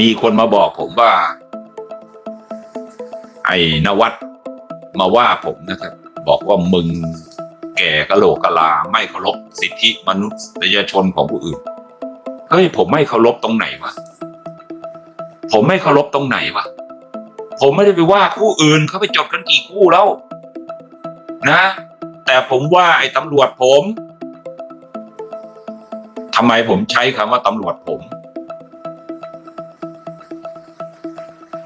มีคนมาบอกผมว่า ไอ้นวัดมาว่าผมนะครับ บอกว่ามึงแก่กะโหลกกะลา ไม่เคารพสิทธิมนุษยชนของผู้อื่นเฮ้ยผมไม่เคารพตรงไหนวะผมไม่เคารพตรงไหนวะผมไม่ได้ไปว่าคู่อื่นเขาไปจดกันกี่คู่แล้ว นะ แต่ผมว่าไอ้ตำรวจผมทำไมผมใช้คำว่าตำรวจผม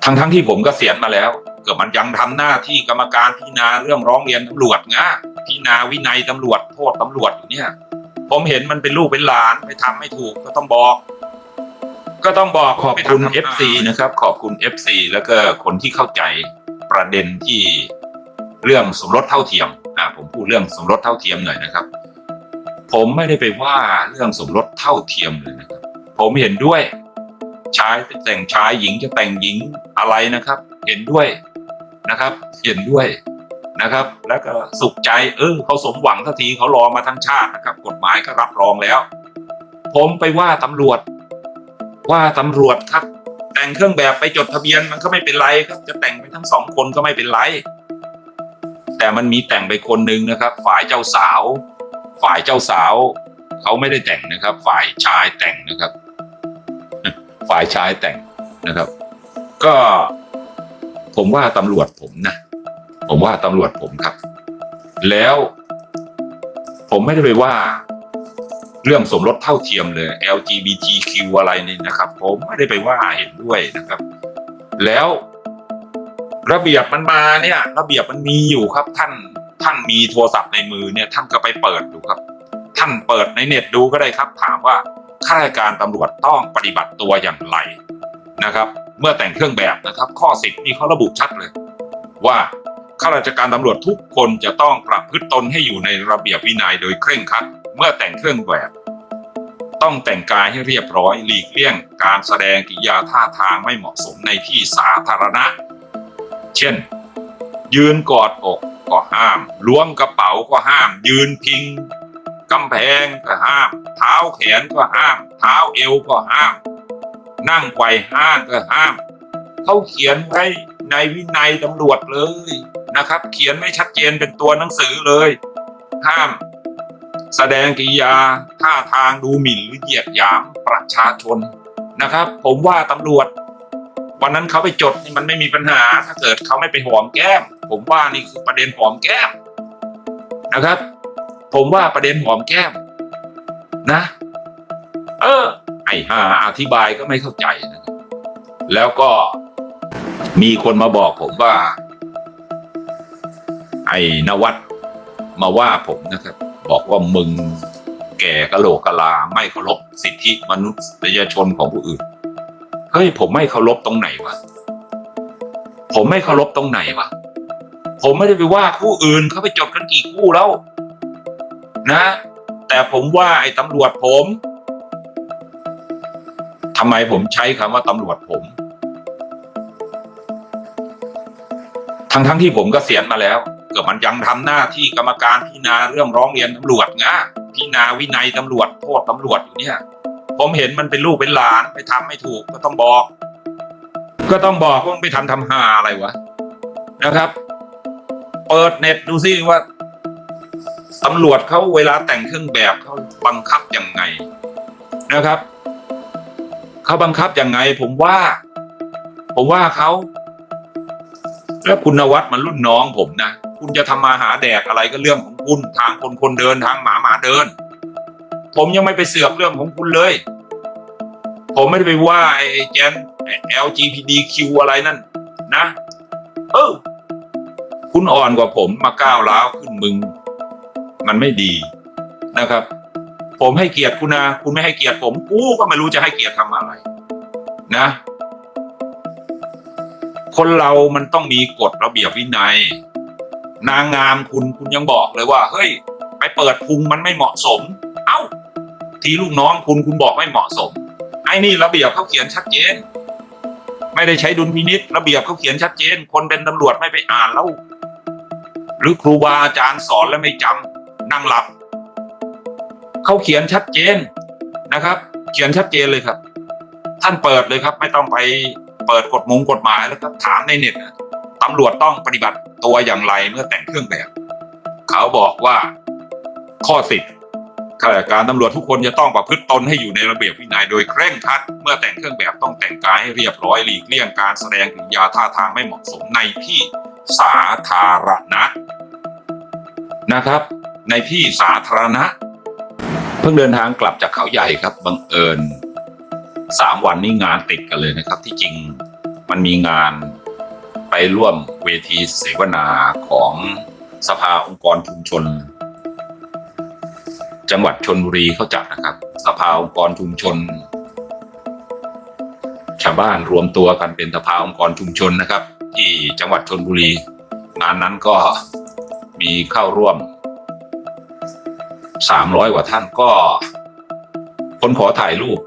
ทั้งทั้งๆที่ผมก็เสียณมาแล้วเกิดมันยังทำหน้าที่กรรมการพิจารณาเรื่องร้องเรียนตำรวจงะพิจารณาวินัยตำรวจโทษตำรวจอยู่เนี่ย ผมเห็นมันเป็นลูกเป็นหลานไม่ทำไม่ถูกก็ต้องบอก ก็ต้องบอกขอบคุณ FC นะครับ ขอบคุณ FC แล้วก็คนที่เข้าใจประเด็นที่เรื่องสมรสเท่าเทียมอ่าผมพูดเรื่องสมรสเท่าเทียมหน่อยนะครับ ผมไม่ได้ไปว่าเรื่องสมรสเท่าเทียมเลยนะครับ ผมเห็นด้วย ชายจะแต่งชายหญิงจะแต่งหญิงอะไรนะครับ เห็นด้วยนะครับ เห็นด้วยนะครับ แล้วก็สุขใจเออเขาสมหวังทันทีเขารอมาทั้งชาตินะครับ กฎหมายก็รับรองแล้ว ผมไปว่าตำรวจ ว่าตำรวจครับ แต่งเครื่องแบบไปจดทะเบียนมันก็ไม่เป็นไรครับ จะแต่งไปทั้งสองคนก็ไม่เป็นไร แต่มันมีแต่งไปคนหนึ่งนะครับ ฝ่ายเจ้าสาว ฝ่ายเจ้าสาว เขาไม่ได้แต่งนะครับ ฝ่ายชายแต่งนะครับ ฝ่ายชายแต่งนะครับ ก็ผมว่าตำรวจผมนะ ผมว่าตำรวจผมครับ แล้ว ผมไม่ได้ไปว่า เรื่องสมรสเท่าเทียมเลย LGBTQ อะไรนี่นะครับ ผมไม่ได้ไปว่าเห็นด้วยนะครับ แล้วระเบียบมันมาเนี่ย ระเบียบมันมีอยู่ครับ ท่านท่านมีโทรศัพท์ในมือเนี่ย ท่านก็ไปเปิดดูครับ ท่านเปิดในเน็ตดูก็ได้ครับ ถามว่า ข้าราชการตำรวจต้องปฏิบัติตัวอย่างไรนะครับ เมื่อแต่งเครื่องแบบนะครับ ข้อสิบนี่เขาระบุชัดเลย ว่าข้าราชการตำรวจทุกคนจะต้องประพฤติตนให้อยู่ในระเบียบวินัยโดยเคร่งครัดเมื่อแต่งเครื่องแบบ ต้องแต่งกายให้เรียบร้อยหลีกเลี่ยง การแสดงกิริยาท่าทางไม่เหมาะสมในที่สาธารณะ เช่น ยืนกอดอกก็ห้าม ล้วงกระเป๋าก็ห้าม ยืนพิง กำแพงก็ห้าม เท้าแขนก็ห้าม เท้าเอวก็ห้าม นั่งไขว่ห้างก็ห้าม เขาเขียนไว้ในวินัยตำรวจเลยนะครับ เขียนไม่ชัดเจนเป็นตัวหนังสือเลย ห้าม แสดงกิริยาท่าทางดูหมิ่นหรือเหยียดหยามประชาชนนะครับ ผมว่าตำรวจวันนั้นเขาไปจดนี่มันไม่มีปัญหา ถ้าเกิดเขาไม่ไปหอมแก้ม ผมว่านี่คือประเด็นหอมแก้มนะครับ ผมว่าประเด็นหอมแก้ม นะ เออ ไอ้ห่าอธิบายก็ไม่เข้าใจนะแล้วก็มีคนมาบอกผมว่า ไอ้นวัดมาว่าผมนะครับ บอกว่ามึงแก่กะโหลกกะลา ไม่เคารพสิทธิมนุษยชนของผู้อื่นเฮ้ยผมไม่เคารพตรงไหนวะผมไม่เคารพตรงไหนวะผมไม่ได้ไปว่าคู่อื่นเขาไปจดกันกี่คู่แล้ว นะ แต่ผมว่าไอ้ตำรวจผมทำไมผมใช้คำว่าตำรวจผม ทั้งทั้งๆที่ผมก็เสียณมาแล้วเกิดมันยังทำหน้าที่กรรมการพิจารณาเรื่องร้องเรียนตำรวจงะพิจารณาวินัยตำรวจโทษตำรวจอยู่เนี่ยผมเห็นมันเป็นลูกเป็นหลานไปทำไม่ถูกก็ต้องบอก ก็ต้องบอกว่าไปทำทำหาอะไรวะนะครับ เปิดเน็ตดูซิว่า ตำรวจเขาเวลาแต่งเครื่องแบบเขาบังคับยังไงนะครับเขาบังคับยังไง ผมว่า ผมว่าเขาแล้วคุณนวัดมันรุ่นน้องผมนะคุณจะทำมาหาแดกอะไรก็เรื่องของคุณทางคนคนเดินทางหมาหมาเดิน ผมยังไม่ไปเสือกเรื่องของคุณเลย ผมไม่ได้ไปว่าไอ้แกน LGBTQ อะไรนั่น นะ เออคุณอ่อนกว่าผมมาก้าวร้าวขึ้นมึง มันไม่ดีนะครับ ผมให้เกียรติคุณนะคุณไม่ให้เกียรติผมกูก็ไม่รู้จะให้เกียรติทำอะไร นะ คนเรามันต้องมีกฎระเบียบวินัย นางงามคุณคุณยังบอกเลยว่า เฮ้ย ไปเปิดพุงมันไม่เหมาะสม เอ้า ทีลูกน้องคุณคุณบอกไม่เหมาะสม ไอ้นี่ระเบียบเขาเขียนชัดเจนไม่ได้ใช้ดุลพินิษระเบียบเขาเขียนชัดเจน คนเป็นตำรวจไม่ไปอ่านแล้ว หรือครูบาอาจารย์สอนแล้วไม่จำ นั่งหลับเขาเขียนชัดเจนนะครับ เขียนชัดเจนเลยครับ ท่านเปิดเลยครับ ไม่ต้องไปเปิดกฎมงกฎหมายแล้วครับถามในเน็ตตำรวจต้องปฏิบัติตัวอย่างไรเมื่อแต่งเครื่องแบบเขาบอกว่าข้อสิบข้าราชการตำรวจทุกคนจะต้องประพฤติตนให้อยู่ในระเบียบวินัยโดยเคร่งครัด เมื่อแต่งเครื่องแบบต้องแต่งกายให้เรียบร้อยหลีกเลี่ยงการแสดงกิริยาท่าทางไม่เหมาะสมในที่สาธารณะนะครับ ในที่สาธารณะ เพิ่งเดินทางกลับจากเขาใหญ่ครับบังเอิญสามวันนี้งานติดกันเลยนะครับ ที่จริงมันมีงานไปร่วมเวทีเสวนาของสภาองค์กรชุมชน จังหวัดชนบุรีเขาจัดนะครับ สภาองค์กรชุมชน ชาวบ้านรวมตัวกันเป็นสภาองค์กรชุมชนนะครับ ที่จังหวัดชนบุรี งานนั้นก็มีเข้าร่วม สามร้อยกว่าท่านก็ คนขอถ่ายรูป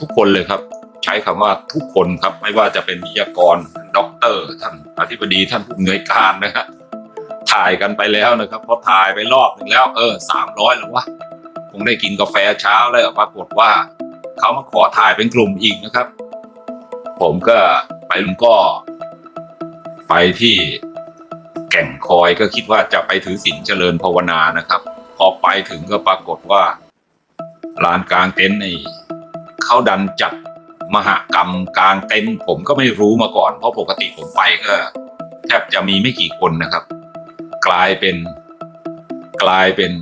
ทุกคนเลยครับ ใช้คำว่าทุกคนครับ ไม่ว่าจะเป็นวิทยากรด็อกเตอร์ ท่านอธิบดีท่านผู้อำนวยการนะครับถ่ายกันไปแล้วนะครับพอถ่ายไปรอบหนึ่งแล้ว เออสามร้อยแล้ววะคงได้กินกาแฟเช้าแล้วปรากฏว่าเขามาขอถ่ายเป็นกลุ่มอีกนะครับ ผมก็ไปลุงก็ ไปที่แก่งคอยก็คิดว่าจะไปถือศีลเจริญภาวนานะครับ อไปถึงก็ปรากฏว่าลานกลางเต็นท์นี่เขาดันจัดมหกรรมกลางเต็นท์ผมก็ไม่รู้มาก่อน เพราะปกติผมไปก็แทบจะมีไม่กี่คนนะครับ กลายเป็นกลายเป็น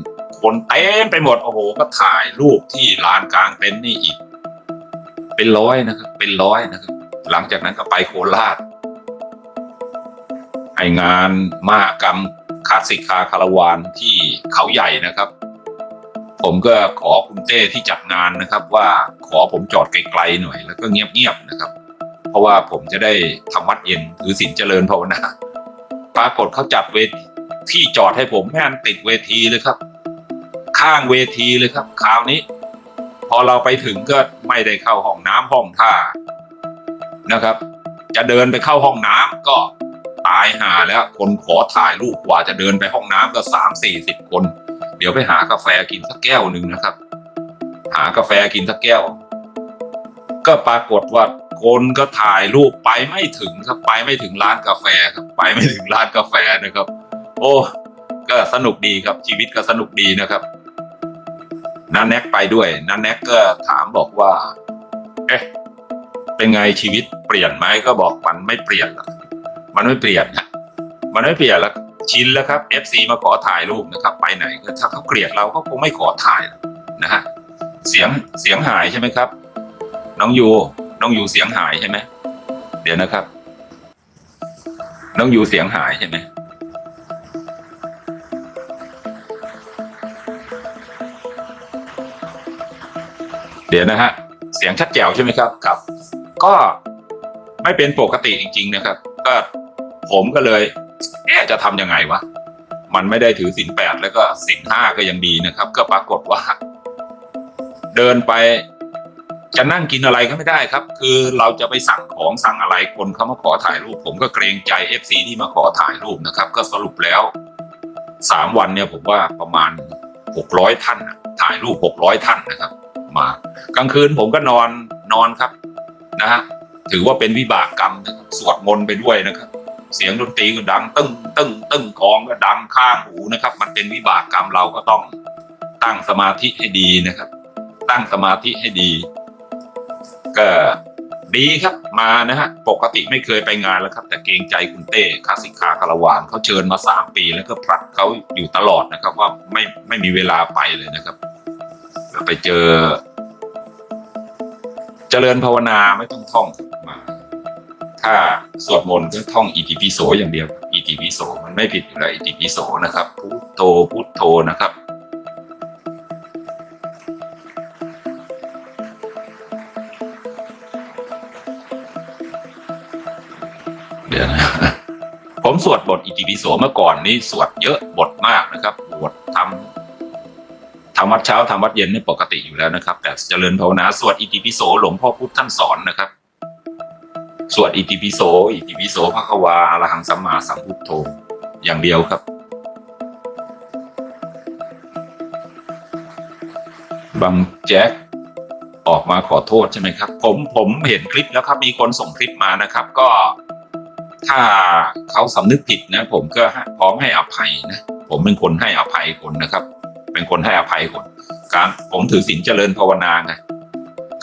คนเต็มไปหมดโอ้โหก็ถ่ายรูปที่ลานกลางเต็นท์นี่อีก เป็นร้อยนะครับ เป็นร้อยนะครับ หลังจากนั้นก็ไปโคราชให้งานมหกรรม คลาสสิกคาคาราวานที่เขาใหญ่นะครับ ผมก็ขอคุณเต้ที่จัดงานนะครับ ว่าขอผมจอดไกลๆหน่อย แล้วก็เงียบๆนะครับ เพราะว่าผมจะได้ทำวัดเย็นหรือศีลเจริญภาวนาปรากฏเขาจัดเวทีที่จอดให้ผมแม่นติดเวทีเลยครับ ข้างเวทีเลยครับคราวนี้ พอเราไปถึงก็ไม่ได้เข้าห้องน้ำห้องท่านะครับ จะเดินไปเข้าห้องน้ำก็ายหาแล้วคนขอถ่ายรูปกว่าจะเดินไปห้องน้ำก็สามสี่สิบคน เดี๋ยวไปหากาแฟกินสักแก้วหนึ่งนะครับ หากาแฟกินสักแก้ว ก็ปรากฏว่าคนก็ถ่ายรูปไปไม่ถึงครับไปไม่ถึงร้านกาแฟครับไปไม่ถึงร้านกาแฟนะครับ โอ้ก็สนุกดีครับชีวิตก็สนุกดีนะครับนันแน็กไปด้วยนันแน็กก็ถามบอกว่า เอ๊ะเป็นไงชีวิตเปลี่ยนไหมก็บอกมันไม่เปลี่ยนหรอก มันไม่เปลี่ยนนะมันไม่เปลี่ยนแล้วชินแล้วครับ FC มาขอถ่ายรูปนะครับ ไปไหนก็ถ้าเขาเกลียดเราเขาคงไม่ขอถ่ายนะฮะเสียงเสียงหายใช่ไหมครับ น้องยูน้องยูเสียงหายใช่ไหมเดี๋ยวนะครับ น้องยูเสียงหายใช่ไหมเดี๋ยวนะฮะเสียงชัดแจ๋วใช่ไหมครับครับ ก็ไม่เป็นปกติจริง ๆ นะครับ ก็ ผมก็เลยเอ๊ะจะทำยังไงวะ มันไม่ได้ถือศีลแปดแล้วก็ศีลห้าก็ยังดีนะครับ ก็ปรากฏว่า เดินไปจะนั่งกินอะไรก็ไม่ได้ครับ คือเราจะไปสั่งของสั่งอะไรคนเขามาขอถ่ายรูป ผมก็เกรงใจเอฟซีที่มาขอถ่ายรูปนะครับ ก็สรุปแล้วสามวันเนี่ยผมว่าประมาณหกร้อยท่านถ่ายรูปหกร้อยท่านนะครับ มากลางคืนผมก็นอนนอนครับนะฮะถือว่าเป็นวิบากกรรมสวดมนต์ไปด้วยนะครับ เสียงดนตรีก็ดัง ตึ้งตึ้งตึ้งกลองก็ดังข้างหูนะครับ มันเป็นวิบากกรรมเราก็ต้องตั้งสมาธิให้ดีนะครับ ตั้งสมาธิให้ดี ก็ดีครับมานะฮะปกติไม่เคยไปงานแล้วครับ แต่เกรงใจคุณเต้คาสสิกาคารวานเขาเชิญมาสามปี แล้วก็ผลัดเขาอยู่ตลอดนะครับ ว่าไม่ไม่มีเวลาไปเลยนะครับไปเจอ เจริญภาวนาไม่ต้องท่องมา ถ้าสวดมนต์ก็ท่องอิติปิโสอย่างเดียว อิติปิโสมันไม่ผิดอยู่แล้วอิติปิโสนะครับ พุทโธพุทโธนะครับ เดี๋ยวนะผมสวดบทอิติปิโสเมื่อก่อนนี้สวดเยอะบทมากนะครับบททำทำวัดเช้าทำวัดเย็นนี่ปกติอยู่แล้วนะครับ แต่เจริญภาวนาสวดอิติปิโสหลวงพ่อพุทธท่านสอนนะครับ สวดอิติปิโส อิติปิโสพระควาอรหังสัมมาสัมพุทโธอย่างเดียวครับบางแจ็คออกมาขอโทษใช่ไหมครับ ผมผมเห็นคลิปแล้วครับ มีคนส่งคลิปมานะครับ ก็ถ้าเขาสำนึกผิดนะ ผมก็พร้อมให้อภัยนะ ผมเป็นคนให้อภัยคนนะครับ เป็นคนให้อภัยคน การผมถือศีลเจริญภาวนาไง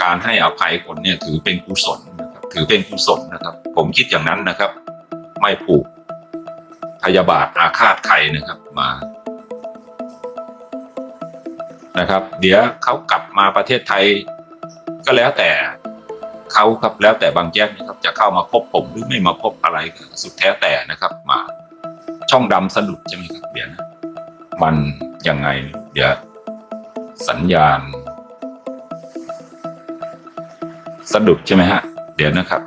การให้อภัยคนเนี่ยถือเป็นกุศล ถือเป็นกุศลนะครับ ผมคิดอย่างนั้นนะครับ ไม่ผูกพยาบาทอาฆาตใครนะครับมานะครับ เดี๋ยวเขากลับมาประเทศไทย ก็แล้วแต่เขาครับแล้วแต่บางแจ๊กนะครับจะเข้ามาพบผมหรือไม่มาพบอะไรสุดแท้แต่นะครับ มาช่องดำสะดุดใช่ไหมครับเดี๋ยวนะมันยังไง เดี๋ยวสัญญาณ สะดุดใช่ไหมฮะ เดี๋ยวนะครับ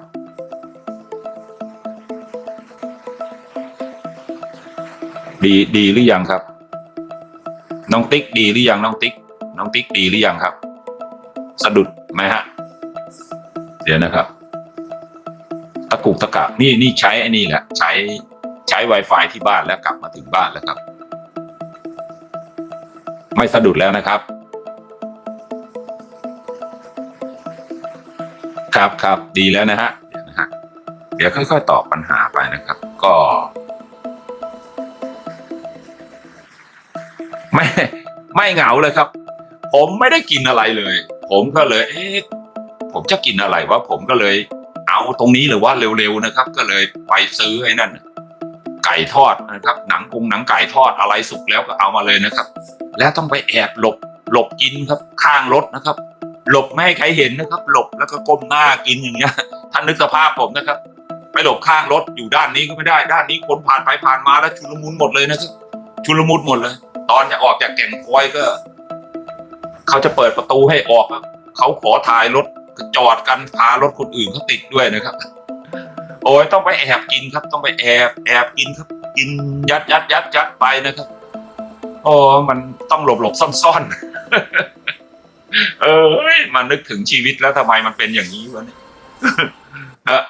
ดีดีหรือยังครับ น้องติ๊กดีหรือยังน้องติ๊ก น้องติ๊กดีหรือยังครับ สะดุดไหมฮะ เดี๋ยวนะครับ ตะกุกตะกักนี่นี่ใช้ไอ้นี่แหละ ใช้ใช้ Wi-Fi ที่บ้านแล้วกลับมาถึงบ้านแล้วครับ ไม่สะดุดแล้วนะครับ ครับครับดีแล้วนะฮะเดี๋ยวนะฮะเดี๋ยวค่อยๆตอบปัญหาไปนะครับ ก็ไม่ไม่เหงาเลยครับ ผมไม่ได้กินอะไรเลย ผมก็เลย เอ๊ะผมจะกินอะไรวะผมก็เลย เอาตรงนี้เลยว่าเร็วๆนะครับ ก็เลยไปซื้อไอ้นั่นไก่ทอดนะครับ หนังกรุงหนังไก่ทอดอะไรสุกแล้วก็เอามาเลยนะครับ แล้วต้องไปแอบหลบหลบกินครับข้างรถนะครับ หลบไม่ให้ใครเห็นนะครับ หลบแล้วก็ก้มหน้ากินอย่างเงี้ยท่านนึกสภาพผมนะครับ ไปหลบข้างรถอยู่ด้านนี้ก็ไม่ได้ ด้านนี้คนผ่านไปผ่านมาแล้วชุลมุนหมดเลยนะครับชุลมุนหมดเลย ตอนจะออกจากแก่งคอยก็ เขาจะเปิดประตูให้ออกเขาขอถ่ายรถจอดกันพารถคนอื่นเขาติดด้วยนะครับ โอ้ยต้องไปแอบกินครับ ต้องไปแอบแอบกินครับ กินยัดยัดยัดยัดไปนะครับโอ้มันต้องหลบหลบซ่อนซ่อน เออมานึกถึงชีวิตแล้วทำไมมันเป็นอย่างนี้วะเนี่ยฮะ